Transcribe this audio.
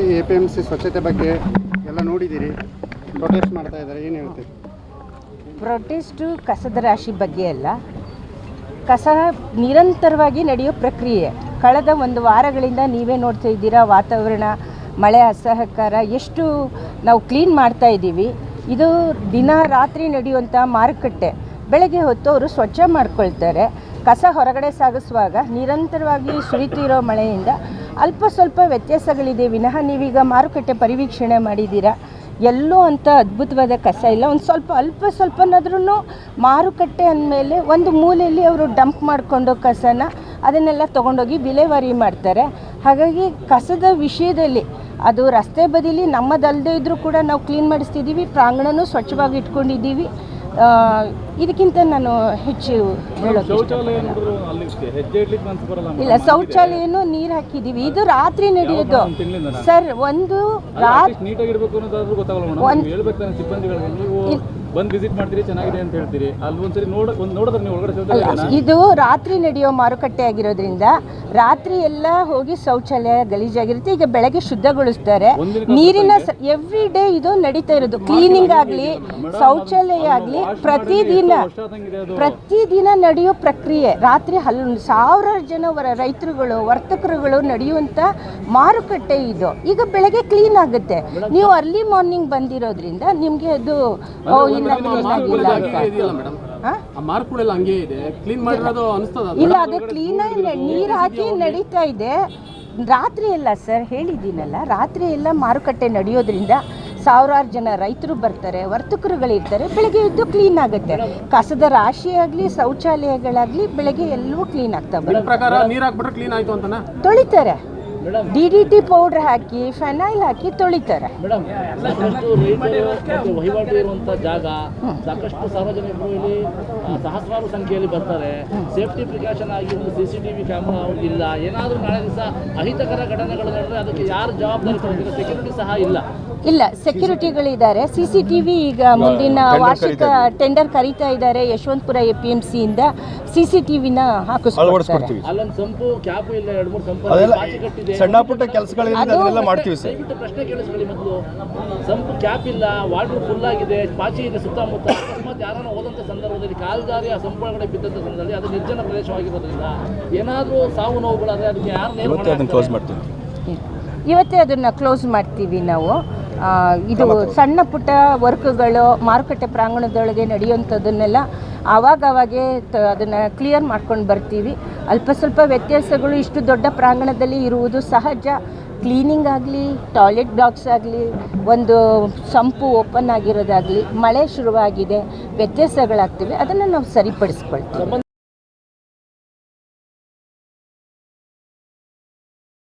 C A P M C ಸ್ವಚ್ಛತೆ ಬಗ್ಗೆ ಎಲ್ಲ ನೋಡಿದ್ದೀರಿ. ಪ್ರೊಟೆಸ್ಟ್ ಮಾಡ್ತಾ ಇದ್ದಾರೆ. ಏನು ಹೇಳ್ತೀರಿ? ಪ್ರೊಟೆಸ್ಟು ಕಸದ ರಾಶಿ ಬಗ್ಗೆ ಅಲ್ಲ. ಕಸ ನಿರಂತರವಾಗಿ ನಡೆಯೋ ಪ್ರಕ್ರಿಯೆ. ಕಳೆದ ಒಂದು ವಾರಗಳಿಂದ ನೀವೇ ನೋಡ್ತಾ ಇದ್ದೀರಾ, ವಾತಾವರಣ, ಮಳೆ ಅಸಹಕಾರ, ಎಷ್ಟು ನಾವು ಕ್ಲೀನ್ ಮಾಡ್ತಾ ಇದ್ದೀವಿ. ಇದು ದಿನ ರಾತ್ರಿ ನಡೆಯುವಂಥ ಮಾರುಕಟ್ಟೆ. ಬೆಳಗ್ಗೆ ಹೊತ್ತು ಅವರು ಸ್ವಚ್ಛ ಮಾಡ್ಕೊಳ್ತಾರೆ. ಕಸ ಹೊರಗಡೆ ಸಾಗಿಸುವಾಗ ನಿರಂತರವಾಗಿ ಸುರಿತಿರೋ ಮಳೆಯಿಂದ ಅಲ್ಪ ಸ್ವಲ್ಪ ವ್ಯತ್ಯಾಸಗಳಿದೆ. ವಿನಃ ನೀವೀಗ ಮಾರುಕಟ್ಟೆ ಪರಿವೀಕ್ಷಣೆ ಮಾಡಿದ್ದೀರಾ? ಎಲ್ಲೂ ಅಂತ ಅದ್ಭುತವಾದ ಕಸ ಇಲ್ಲ. ಒಂದು ಸ್ವಲ್ಪ, ಅಲ್ಪ ಸ್ವಲ್ಪನಾದ್ರೂ ಮಾರುಕಟ್ಟೆ ಅಂದಮೇಲೆ ಒಂದು ಮೂಲೆಯಲ್ಲಿ ಅವರು ಡಂಪ್ ಮಾಡಿಕೊಂಡು ಕಸನ ಅದನ್ನೆಲ್ಲ ತೊಗೊಂಡೋಗಿ ವಿಲೇವಾರಿ ಮಾಡ್ತಾರೆ. ಹಾಗಾಗಿ ಕಸದ ವಿಷಯದಲ್ಲಿ, ಅದು ರಸ್ತೆ ಬದಿಲಿ ನಮ್ಮದಲ್ಲದೇ ಇದ್ದರೂ ಕೂಡ ನಾವು ಕ್ಲೀನ್ ಮಾಡಿಸ್ತಿದ್ದೀವಿ, ಪ್ರಾಂಗಣನೂ ಸ್ವಚ್ಛವಾಗಿ ಇಟ್ಕೊಂಡಿದ್ದೀವಿ. ಇದಕ್ಕಿಂತ ನಾನು ಹೆಚ್ಚು ಹೇಳೋದು ಇಲ್ಲ ಶೌಚಾಲಯನೂ ನೀರು ಹಾಕಿದ್ದೀವಿ. ಇದು ರಾತ್ರಿ ನಡೆಯೋದು. ಸರ್ ಒಂದು ರಾತ್ರಿ ಬಂದು ವಿಸಿಟ್ ಮಾಡ್ತೀರಿ ಚೆನ್ನಾಗಿದೆ ಅಂತ ಹೇಳ್ತೀರಿ. ಅಲ್ಲಿ ಒಂದ್ಸರಿ ನೋಡ ಒಂದು ನೋಡಿದ್ರೆ ನೀವು ಒಳಗಡೆ ಇದು ರಾತ್ರಿ ನಡೆಯೋ ಮಾರುಕಟ್ಟೆ ಆಗಿರೋದ್ರಿಂದ ರಾತ್ರಿ ಎಲ್ಲ ಹೋಗಿ ಶೌಚಾಲಯ ಗಲೀಜಾಗಿರುತ್ತೆ ಈಗ ಬೆಳಗ್ಗೆ ಶುದ್ಧಗೊಳಿಸ್ತಾರೆ. ನೀರಿನ ಎವ್ರಿ ಡೇ ಇದು ನಡೀತಾ ಇರೋದು. ಕ್ಲೀನಿಂಗ್ ಆಗಲಿ ಶೌಚಾಲಯ ಆಗಲಿ ಪ್ರತಿದಿನ ಪ್ರತಿದಿನ ನಡೆಯೋ ಪ್ರಕ್ರಿಯೆ ರಾತ್ರಿ ಹಲ್ ಸಾವಿರಾರು ಜನ ವರ ರೈತರುಗಳು ವರ್ತಕರುಗಳು ನಡೆಯುವಂಥ ಮಾರುಕಟ್ಟೆ ಇದು. ಈಗ ಬೆಳಗ್ಗೆ ಕ್ಲೀನ್ ಆಗುತ್ತೆ. ನೀವು ಅರ್ಲಿ ಮಾರ್ನಿಂಗ್ ಬಂದಿರೋದ್ರಿಂದ ನಿಮಗೆ ಅದು ಇಲ್ಲ clean ಆಗಿಲ್ಲ ಅಂತ. ಇದೆಯಲ್ಲ ಮೇಡಮ್ ಆ ಮಾರ್ಕ್ಗಳೆಲ್ಲ ಹಂಗೆ ಇದೆ. ಕ್ಲೀನ್ ಮಾಡಿರೋದು ಅನಿಸ್ತದ ಇಲ್ಲ ಅದು ಕ್ಲೀನ್ ನೀರು ಹಾಕಿ ನಡೀತಾ ಇದೆ. ರಾತ್ರಿ ಎಲ್ಲ ಸರ್ ಹೇಳಿದ್ದೀನಲ್ಲ ರಾತ್ರಿ ಎಲ್ಲ ಮಾರುಕಟ್ಟೆ ನಡೆಯೋದ್ರಿಂದ ಸಾವಿರಾರು ಜನ ರೈತರು ಬರ್ತಾರೆ ವರ್ತಕರುಗಳಿರ್ತಾರೆ ಬೆಳಗ್ಗೆ ಎದ್ದು ಕ್ಲೀನ್ ಆಗುತ್ತೆ. ಕಸದ ರಾಶಿ ಆಗಲಿ ಶೌಚಾಲಯಗಳಾಗಲಿ ಬೆಳಗ್ಗೆ ಎಲ್ಲವೂ ಕ್ಲೀನ್ ಆಗ್ತಾ ಬರುತ್ತೆ. ಪ್ರಕಾರ ನೀರ್ ಕ್ಲೀನ್ ಆಯ್ತು ಅಂತನಾ? ತೊಳಿತಾರೆ. ಡಿ ಡಿ ಟಿ ಪೌಡ್ರ್ ಹಾಕಿ ಫೆನೈಲ್ ಹಾಕಿ ತೊಳಿತಾರೆ. ಮೇಡಮ್ ಸಾಕಷ್ಟು ರೈತರು ಮತ್ತು ವಹಿವಾಟು ಇರುವಂಥ ಜಾಗ ಸಾಕಷ್ಟು ಸಾರ್ವಜನಿಕರು ಇಲ್ಲಿ ಸಹಸ್ರಾರು ಸಂಖ್ಯೆಯಲ್ಲಿ ಬರ್ತಾರೆ. ಸೇಫ್ಟಿ ಪ್ರಿಕಾಷನ್ ಆಗಿ ಒಂದು C C T V camera ಇಲ್ಲ. ಏನಾದರೂ ನಾಳೆ ದಿವಸ ಅಹಿತಕರ ಘಟನೆಗಳು ನಡೆದ್ರೆ ಅದಕ್ಕೆ ಯಾರು ಜವಾಬ್ದಾರಿ ತಗೋತಾರೆ? ಸೆಕ್ಯೂರಿಟಿ ಸಹ ಇಲ್ಲ. ಇಲ್ಲ ಸೆಕ್ಯೂರಿಟಿಗಳಿದ್ದಾರೆ ಸಿ ಸಿ ಟಿ ವಿ ಈಗ ಮುಂದಿನ ವಾರ್ಷಿಕ ಟೆಂಡರ್ ಕರೀತಾ ಇದ್ದಾರೆ ಯಶವಂತಪುರ ಎ ಪಿ ಎಂ ಸಿಯಿಂದ ಸಿ ಸಿ ಟಿ ವಿನ ಹಾಕಿಸ್ಕೊಡ್ತಾರೆ ಅಲ್ಲೊಂದು ಸಂಪು ಕ್ಯಾಪು ಇಲ್ಲ ಎರಡು ಮೂರು ಸಂಪು ಅದೆಲ್ಲ ಸಣ್ಣ ಪುಟ್ಟ ಕೆಲಸಗಳಿಂದ ಅದನ್ನೆಲ್ಲ ಮಾಡ್ತೀವಿ ಸರ್. ದಯವಿಟ್ಟು ಪ್ರಶ್ನೆ ಕೇಳಿಸ್ಕೊಳ್ಳಿ ಮೊದಲು. ಸಂಪು ಕ್ಯಾಪ್ ಇಲ್ಲ ವಾಟರ್ ಫುಲ್ ಆಗಿದೆ ಪಾಚಿ ಇದೆ ಸುತ್ತಮುತ್ತ. ಅಕಸ್ಮಾತ್ ಯಾರನ್ನ ಹೋದಂಥ ಸಂದರ್ಭದಲ್ಲಿ ಕಾಲ್ದಾರಿ ಆ ಸಂಪು ಒಳಗಡೆ ಬಿದ್ದಂಥ ಸಂದರ್ಭದಲ್ಲಿ ಅದು ನಿರ್ಜನ ಪ್ರದೇಶವಾಗಿರೋದ್ರಿಂದ ಏನಾದರೂ ಸಾವು ನೋವುಗಳಾದರೆ ಅದಕ್ಕೆ ಯಾರು ಅದನ್ನು ಕ್ಲೋಸ್ ಮಾಡ್ತೀವಿ. ಇವತ್ತೇ ಅದನ್ನು ಕ್ಲೋಸ್ ಮಾಡ್ತೀವಿ ನಾವು. ಇದು ಸಣ್ಣ ಪುಟ್ಟ ವರ್ಕ್ಗಳು ಮಾರುಕಟ್ಟೆ ಪ್ರಾಂಗಣದೊಳಗೆ ನಡೆಯುವಂಥದ್ದನ್ನೆಲ್ಲ ಆವಾಗ ಅವಾಗೆ ತ ಅದನ್ನು ಕ್ಲಿಯರ್ ಮಾಡ್ಕೊಂಡು ಬರ್ತೀವಿ. ಅಲ್ಪ ಸ್ವಲ್ಪ ವ್ಯತ್ಯಾಸಗಳು ಇಷ್ಟು ದೊಡ್ಡ ಪ್ರಾಂಗಣದಲ್ಲಿ ಇರುವುದು ಸಹಜ. ಕ್ಲೀನಿಂಗ್ ಆಗಲಿ ಟಾಯ್ಲೆಟ್ ಬ್ಲಾಕ್ಸ್ ಆಗಲಿ, ಒಂದು ಸಂಪು ಓಪನ್ ಆಗಿರೋದಾಗಲಿ, ಮಳೆ ಶುರುವಾಗಿದೆ, ವ್ಯತ್ಯಾಸಗಳಾಗ್ತಿವೆ, ಅದನ್ನು ನಾವು ಸರಿಪಡಿಸ್ಕೊಳ್ತೀವಿ.